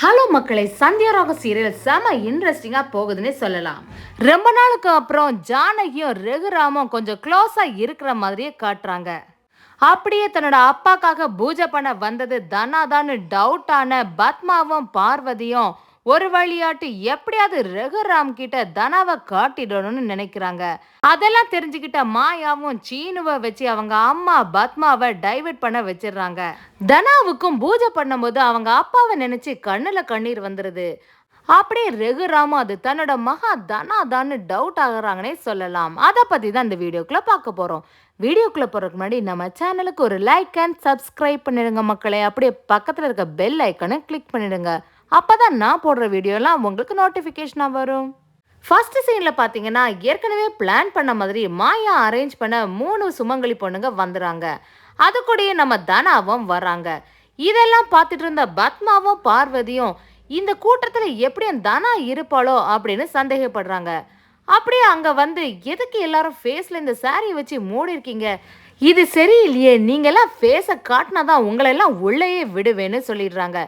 Hello மக்களை சந்தியாராக serial செம இன்ட்ரெஸ்டிங்கா போகுதுன்னே சொல்லலாம். ரொம்ப நாளுக்கு அப்புறம் ஜானகியும் ரகுராமும் கொஞ்சம் க்ளோஸா இருக்கிற மாதிரியே காட்டுறாங்க. அப்படியே தன்னோட அப்பாக்காக பூஜை பண்ண வந்தது தனாதான்னு டவுட்டான பத்மாவும் பார்வதியும் ஒரு வழியாட்டு எப்படியாவது ரகுராம் கிட்ட தனாவை காட்டிடணும்னு நினைக்கிறாங்க. அதெல்லாம் தெரிஞ்சுக்கிட்ட மாயாவும் சீனுவை வச்சு அவங்க அம்மா பத்மாவை டைவர்ட் பண்ண வச்சிடுறாங்க. தனாவுக்கும் பூஜை பண்ணும்போது அவங்க அப்பாவை நினைச்சு கண்ணுல கண்ணீர் வந்துருது. அப்படியே ரகுராமும் அது தன்னோட மகா தனா தான்னு டவுட் ஆகுறாங்கன்னே சொல்லலாம். அதை பத்தி தான் இந்த வீடியோக்குள்ள பார்க்க போறோம். வீடியோக்குள்ள போறதுக்கு முன்னாடி நம்ம சேனலுக்கு ஒரு லைக் அண்ட் சப்ஸ்கிரைப் பண்ணிடுங்க மக்களே. அப்படியே பக்கத்துல இருக்க பெல் ஐக்கனை கிளிக் பண்ணிடுங்க. அப்பதான் நான் போடுற வீடியோலாம் உங்களுக்கு நோட்டிஃபிகேஷனாக வரும். ஃபர்ஸ்ட் சீனில் பார்த்தீங்கன்னா ஏற்கனவே பிளான் பண்ண மாதிரி மாயா அரேஞ்ச் பண்ண மூணு சுமங்கலி பொண்ணுங்க வந்துடுறாங்க அது கூடயே நம்ம தனாவும் வர்றாங்க. இதெல்லாம் பார்த்துட்டு இருந்த பத்மாவும் பார்வதியும் இந்த கூட்டத்தில் எப்படியும் தனா இருப்பாளோ அப்படின்னு சந்தேகப்படுறாங்க. அப்படியே அங்கே வந்து எதுக்கு எல்லாரும் ஃபேஸில் இந்த சாரியை வச்சு மூடி இருக்கீங்க இது சரியில்லையே நீங்களாம் ஃபேஸை காட்டினா தான் உங்களெல்லாம் உள்ளேயே விடுவேன்னு சொல்லிடுறாங்க.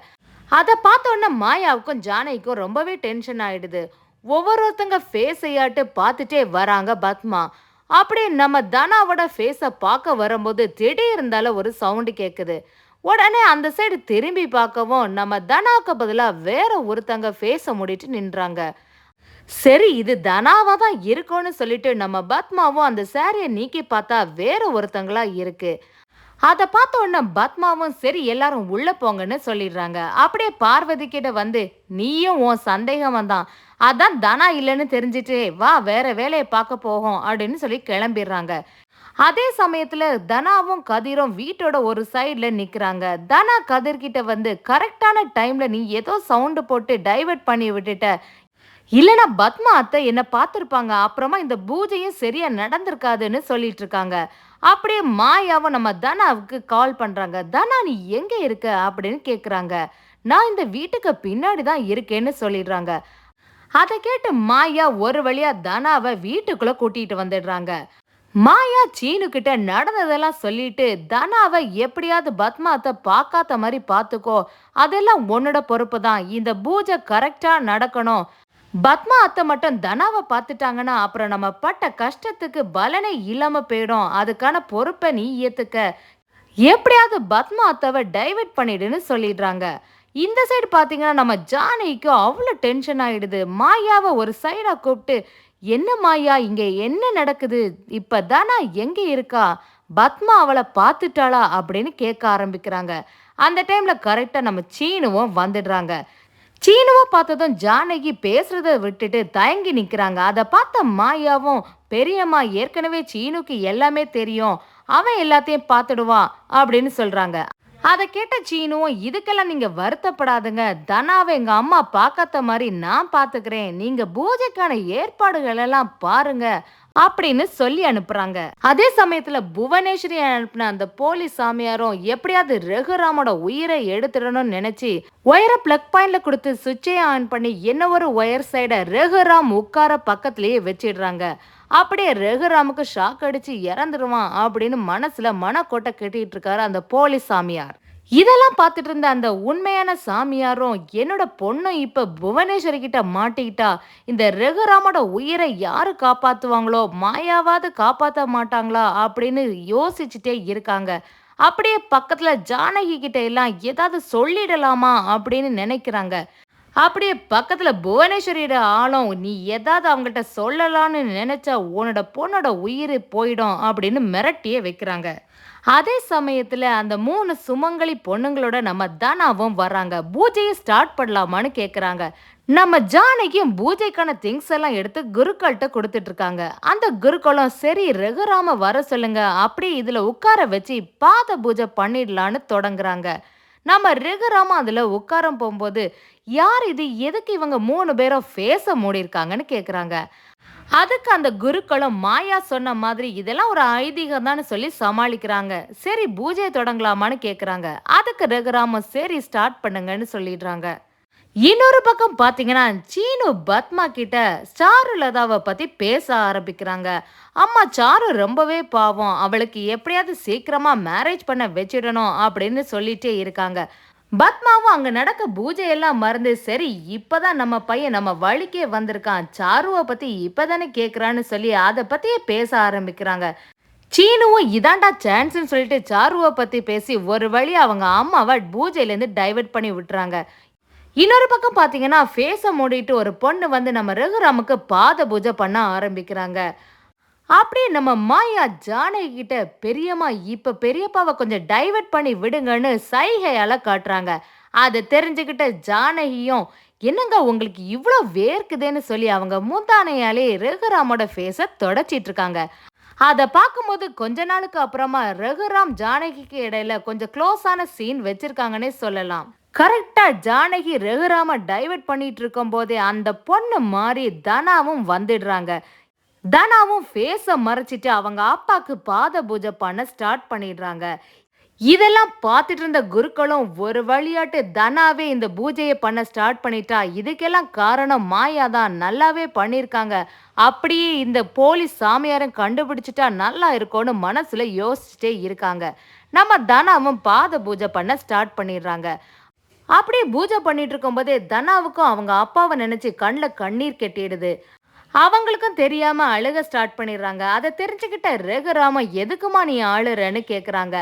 அதை பார்த்தோன்னே மாயாவுக்கும் ஜானகிக்கும் ரொம்பவே டென்ஷன் ஆயிடுது. ஒவ்வொருத்தங்க ஃபேஸையாட்டு பார்த்துட்டே வராங்க பத்மா. அப்படி நம்ம தனாவோட ஃபேஸை பார்க்க வரும்போது திடீர் இருந்தாலும் ஒரு சவுண்டு கேட்குது உடனே அந்த சைடு திரும்பி பார்க்கவும் நம்ம தனாவுக்கு பதிலாக வேற ஒருத்தங்க ஃபேஸை மூடிட்டு நின்றாங்க. சரி இது தனாவாக தான் இருக்கும்னு சொல்லிட்டு நம்ம பத்மாவும் அந்த சாரியை நீக்கி பார்த்தா வேற ஒருத்தங்களா இருக்கு. அதை பார்த்த உடனே பத்மாவும் சரி எல்லாரும் உள்ள போங்கன்னு சொல்லிடுறாங்க. அப்படியே பார்வதி கிட்ட வந்து நீயும் உன் சந்தேகம் தான். அதான் தனா இல்லைன்னு தெரிஞ்சிட்டு வா வேற வேலையை பார்க்க போகும் அப்படின்னு சொல்லி கிளம்பிடுறாங்க. அதே சமயத்துல தனாவும் கதிரும் வீட்டோட ஒரு சைட்ல நிக்கிறாங்க. தனா கதிர்கிட்ட வந்து கரெக்டான டைம்ல நீ ஏதோ சவுண்டு போட்டு டைவர்ட் பண்ணி விட்டுட்ட. இல்லைனா பத்மா அத்தை என்ன பார்த்துருப்பாங்க. அப்புறமா இந்த பூஜையும் சரியா நடந்திருக்காதுன்னு சொல்லிட்டு இருக்காங்க அப்படியே மாயாவும் நம்ம தனாவுக்கு கால் பண்றாங்க. தனா நீ எங்க இருக்க? அப்படின்னு கேக்குறாங்க. நான் இந்த வீட்டுக்கு பின்னாடி தான் இருக்கேன்னு சொல்லிடுறாங்க. அதை கேட்டு மாயா ஒரு வழியா தனாவை வீட்டுக்குள்ள கூட்டிட்டு வந்துடுறாங்க. மாயா சீனு கிட்ட நடந்ததெல்லாம் சொல்லிட்டு தனாவை எப்படியாவது பத்மாத்தை பார்க்காத மாதிரி பார்த்துக்கோ. அதெல்லாம் உன்னோட பொறுப்பு தான் இந்த பூஜை கரெக்டா நடக்கணும். பத்மா அத்தை மட்டும் தனாவை பார்த்துட்டாங்கன்னா அப்புறம் நம்ம பட்ட கஷ்டத்துக்கு பலனே இல்லாம போயிடும். அதுக்கான பொறுப்பை நீ ஏத்துக்க. எப்படியாவது பத்மா அத்தாவை டைவர்ட் பண்ணிடுன்னு சொல்லிடுறாங்க. இந்த சைடு பார்த்தீங்கன்னா நம்ம ஜானகிக்கு அவ்வளோ டென்ஷன் ஆகிடுது மாயாவை ஒரு சைடாக கூப்பிட்டு என்ன மாயா இங்கே என்ன நடக்குது? இப்போ தானா எங்கே இருக்கா? பத்மா அவளை பார்த்துட்டாளா? அப்படின்னு கேட்க ஆரம்பிக்கிறாங்க. அந்த டைமில் கரெக்டாக நம்ம சீனுவும் வந்துடுறாங்க. சீனுவை பார்த்ததும் ஜானகி பேசுறத விட்டுட்டு தயங்கி நிற்கிறாங்க அதை பார்த்த மாயாவும் பெரியம்மா ஏற்கனவே சீனுக்கு எல்லாமே தெரியும். அவன் எல்லாத்தையும் பார்த்துடுவான் அப்படின்னு சொல்றாங்க. அதை கேட்ட சீனுவும் இதுக்கெல்லாம் நீங்க வருத்தப்படாதுங்க. தனாவை எங்க அம்மா பார்க்காத மாதிரி நான் பாத்துக்கிறேன் நீங்க பூஜைக்கான ஏற்பாடுகள் எல்லாம் பாருங்க அப்படின்னு சொல்லி அனுப்புறாங்க. அதே சமயத்துல புவனேஸ்வரி அனுப்பின அந்த போலீஸ் சாமியாரும் எப்படியாவது ரகுராமோட உயிரை எடுத்துடணும்னு நினைச்சு ஒயரை பிளக் பாயிண்ட்ல கொடுத்து சுவிட்சை ஆன் பண்ணி என்ன ஒரு ஒயர் சைட ரகுராம் உட்கார பக்கத்திலேயே வச்சிடுறாங்க. அப்படியே ரகுராமுக்கு ஷாக் அடிச்சு இறந்துருவான் அப்படின்னு மனசுல மனக்கோட்டை கட்டிட்டு இருக்காரு அந்த போலீஸ் சாமியார். இதெல்லாம் பார்த்துட்டு இருந்த அந்த உண்மையான சாமியாரும் என்னோட பொண்ணும் இப்போ புவனேஸ்வரி கிட்ட மாட்டிக்கிட்டா இந்த ரகுராமோட உயிரை யாரு காப்பாத்துவாங்களோ மாயாவாவது காப்பாற்ற மாட்டாங்களா அப்படின்னு யோசிச்சுட்டே இருக்காங்க. அப்படியே பக்கத்துல ஜானகி கிட்ட எல்லாம் ஏதாவது சொல்லிடலாமா அப்படின்னு நினைக்கிறாங்க. அப்படியே பக்கத்தில் புவனேஸ்வரியோட ஆளும் நீ ஏதாவது அவங்கள்ட்ட சொல்லலான்னு நினைச்சா உன்னோட பொண்ணோட உயிர் போயிடும் அப்படின்னு மிரட்டியே வைக்கிறாங்க. அதே சமயத்தில் அந்த மூணு சுமங்கலி பொண்ணுங்களோட நம்ம தனாவும் வர்றாங்க. பூஜையை ஸ்டார்ட் பண்ணலாமான்னு கேட்குறாங்க நம்ம ஜானகியும் பூஜைக்கான திங்ஸ் எல்லாம் எடுத்து குருக்கள்கிட்ட கொடுத்துட்டு இருக்காங்க அந்த குருக்களும் சரி ரகுராம வர சொல்லுங்க. அப்படி இதுல உட்கார வச்சு பாத பூஜை பண்ணிடலான்னு தொடங்குறாங்க. நம்ம ரகுராம அதில் உட்காரம் போகும்போது யார் இது? எதுக்கு இவங்க மூணு பேரும் ஃபேஸ மூடி இருக்காங்கன்னு கேட்குறாங்க அதுக்கு அந்த குருக்களும் மாயா சொன்ன மாதிரி இதெல்லாம் ஒரு ஐதீகம் தான் சொல்லி சமாளிக்கிறாங்க. சரி பூஜையை தொடங்கலாமான்னு கேட்குறாங்க அதுக்கு ரகுராம சரி ஸ்டார்ட் பண்ணுங்கன்னு சொல்லிடுறாங்க. இன்னொரு பக்கம் பார்த்தீங்கன்னா சீனு பத்மா கிட்ட சாருலதாவை பற்றி பேச ஆரம்பிக்கிறாங்க. அம்மா சாரு ரொம்பவே பாவம். அவளுக்கு எப்படியாவது சீக்கிரமா மேரேஜ் பண்ண வச்சிடணும் அப்படின்னு சொல்லிட்டே இருக்காங்க. பத்மாவும் அங்கே நடக்க பூஜை எல்லாம் மறந்து சரி இப்போதான் நம்ம பையன் நம்ம வழிக்கே வந்திருக்கான். சாருவை பற்றி இப்போ தானே கேட்குறான்னு சொல்லி அதை பற்றியே பேச ஆரம்பிக்கிறாங்க. சீனுவும் இதாண்டா சான்ஸ்னு சொல்லிட்டு சாருவை பற்றி பேசி ஒரு வழி அவங்க அம்மாவை பூஜையிலேருந்து டைவர்ட் பண்ணி விட்டுறாங்க. இன்னொரு பக்கம் பார்த்தீங்கன்னா ஃபேஸை மூடிட்டு ஒரு பொண்ணு வந்து நம்ம ரகுராமுக்கு பாத பூஜை பண்ண ஆரம்பிக்கிறாங்க. அப்படியே நம்ம மாயா ஜானகி கிட்ட பெரியம்மா இப்போ பெரியப்பாவை கொஞ்சம் டைவர்ட் பண்ணி விடுங்கன்னு சைகையால் காட்டுறாங்க. அதை தெரிஞ்சுக்கிட்ட ஜானகியும் என்னங்க உங்களுக்கு இவ்வளோ வேர்க்குதுன்னு சொல்லி அவங்க மூந்தானையாலே ரகுராமோட ஃபேஸை தொடச்சிட்டு இருக்காங்க. அதை பார்க்கும்போது கொஞ்ச நாளுக்கு அப்புறமா ரகுராம் ஜானகிக்கு இடையில கொஞ்சம் க்ளோஸான சீன் வச்சிருக்காங்கன்னே சொல்லலாம். கரெக்டாக ஜானகி ரகுராம டைவர்ட் பண்ணிட்டு இருக்கும் போதே அந்த பொண்ணு மாறி தனாவும் வந்துடுறாங்க. தனாவும் ஃபேஸை மறைச்சிட்டு அவங்க அப்பாக்கு பாத பூஜை பண்ண ஸ்டார்ட் பண்ணிடுறாங்க. இதெல்லாம் பார்த்துட்டு இருந்த குருக்களும் ஒரு வழியாட்டு தனாவே இந்த பூஜையை பண்ண ஸ்டார்ட் பண்ணிட்டா இதுக்கெல்லாம் காரணம் மாயா தான் நல்லாவே பண்ணியிருக்காங்க. அப்படியே இந்த போலீஸ் சாமியாரும் கண்டுபிடிச்சிட்டா நல்லா இருக்கும்னு மனசுல யோசிச்சுட்டே இருக்காங்க. நம்ம தனாவும் பாத பூஜை பண்ண ஸ்டார்ட் பண்ணிடுறாங்க. அப்படியே பூஜை பண்ணிட்டு இருக்கும்போதே தனாவுக்கும் அவங்க அப்பாவை நினைச்சு கண்ணில் கண்ணீர் கெட்டிடுது. அவங்களுக்கும் தெரியாம அழுக ஸ்டார்ட் பண்ணிடுறாங்க. அதை தெரிஞ்சுக்கிட்ட ரகுராம எதுக்குமா நீ ஆளுறன்னு கேட்குறாங்க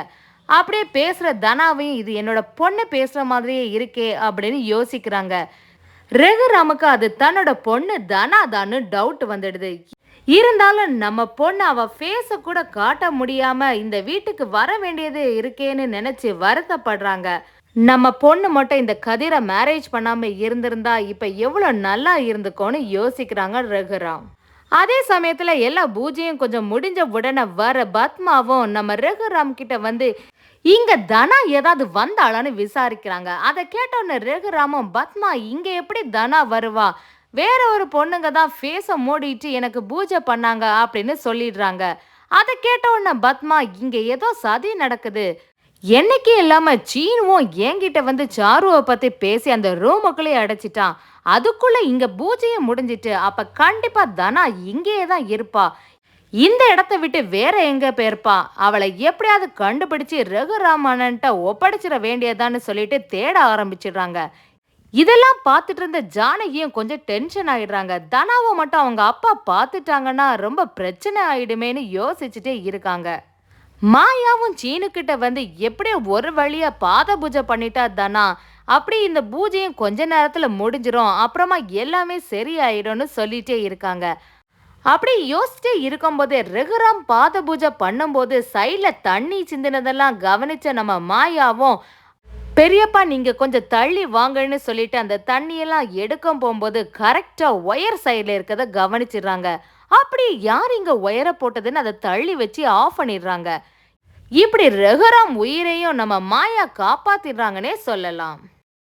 அப்படியே பேசுற தனாவையும் இது என்னோட பொண்ணு பேசுற மாதிரியே இருக்கே அப்படின்னு யோசிக்கிறாங்க. ரகுராமுக்கு அது தன்னோட பொண்ணு தனா தான்னு டவுட் வந்துடுது. இருந்தாலும் நம்ம பொண்ணு அவ ஃபேஸ கூட காட்ட முடியாம இந்த வீட்டுக்கு வர வேண்டியது இருக்கேன்னு நினைச்சு வருத்தப்படுறாங்க. நம்ம பொண்ணு மட்டும் இந்த கதிரை மேரேஜ் பண்ணாம இருந்திருந்தா இப்ப எவ்வளவு நல்லா இருந்துக்கோன்னு யோசிக்கிறாங்க ரகுராம். அதே சமயத்துல எல்லா பூஜையும் கொஞ்சம் முடிஞ்ச உடனே வர பத்மாவும் நம்ம ரகுராம் கிட்ட வந்து இங்க தனா ஏதாவது வந்தாளான்னு விசாரிக்கிறாங்க. அதை கேட்டோன்னு ரகுராமும் பத்மா இங்க எப்படி தனா வருவா? வேற ஒரு பொண்ணுங்க தான் ஃபேஸை மூடிட்டு எனக்கு பூஜை பண்ணாங்க அப்படின்னு சொல்லிடுறாங்க. அதை கேட்ட உடனே பத்மா இங்க ஏதோ சதி நடக்குது. என்னைக்கு இல்லாம சீனுவும் என்கிட்ட வந்து சாருவை பத்தி பேசி அந்த ரூமுக்குள்ளே அடைச்சிட்டான். அதுக்குள்ள இங்க பூஜையும் முடிஞ்சிட்டு அப்ப கண்டிப்பா தனா இங்கேயே தான் இருப்பா. இந்த இடத்த விட்டு வேற எங்க போயிருப்பா? அவளை எப்படியாவது கண்டுபிடிச்சு ரகுராமன்ட்ட ஒப்படைச்சிட வேண்டியதான்னு சொல்லிட்டு தேட ஆரம்பிச்சிடுறாங்க. இதெல்லாம் பார்த்துட்டு இருந்த ஜானகியும் கொஞ்சம் டென்ஷன் ஆயிடுறாங்க. தனாவை மட்டும் அவங்க அப்பா பார்த்துட்டாங்கன்னா ரொம்ப பிரச்சனை ஆயிடுமேன்னு யோசிச்சுட்டே இருக்காங்க. மாயாவும் சீனுக்கிட்ட வந்து எப்படியோ ஒரு வழியா பாத பூஜை பண்ணிட்டா தானா அப்படி இந்த பூஜையும் கொஞ்ச நேரத்துல முடிஞ்சிரும் அப்புறமா எல்லாமே சரியாயிடும்னு சொல்லிட்டே இருக்காங்க. அப்படி யோசிச்சுட்டே இருக்கும்போது ரகுராம் பாத பூஜை பண்ணும்போது சைடில் தண்ணி சிந்தினதெல்லாம் கவனிச்ச நம்ம மாயாவும் பெரியப்பா நீங்க கொஞ்சம் தள்ளி வாங்கன்னு சொல்லிட்டு அந்த தண்ணியெல்லாம் எடுக்கும் போகும்போது கரெக்டா ஒயர் சைடில் இருக்கிறத கவனிச்சிடுறாங்க. அப்படி யார் இங்க ஒயரை போட்டதுன்னு அதை தள்ளி வச்சு ஆஃப் பண்ணிடுறாங்க. இப்படி ரகுராம் உயிரையும் நம்ம மாயா காப்பாத்திடுறாங்கன்னே சொல்லலாம்.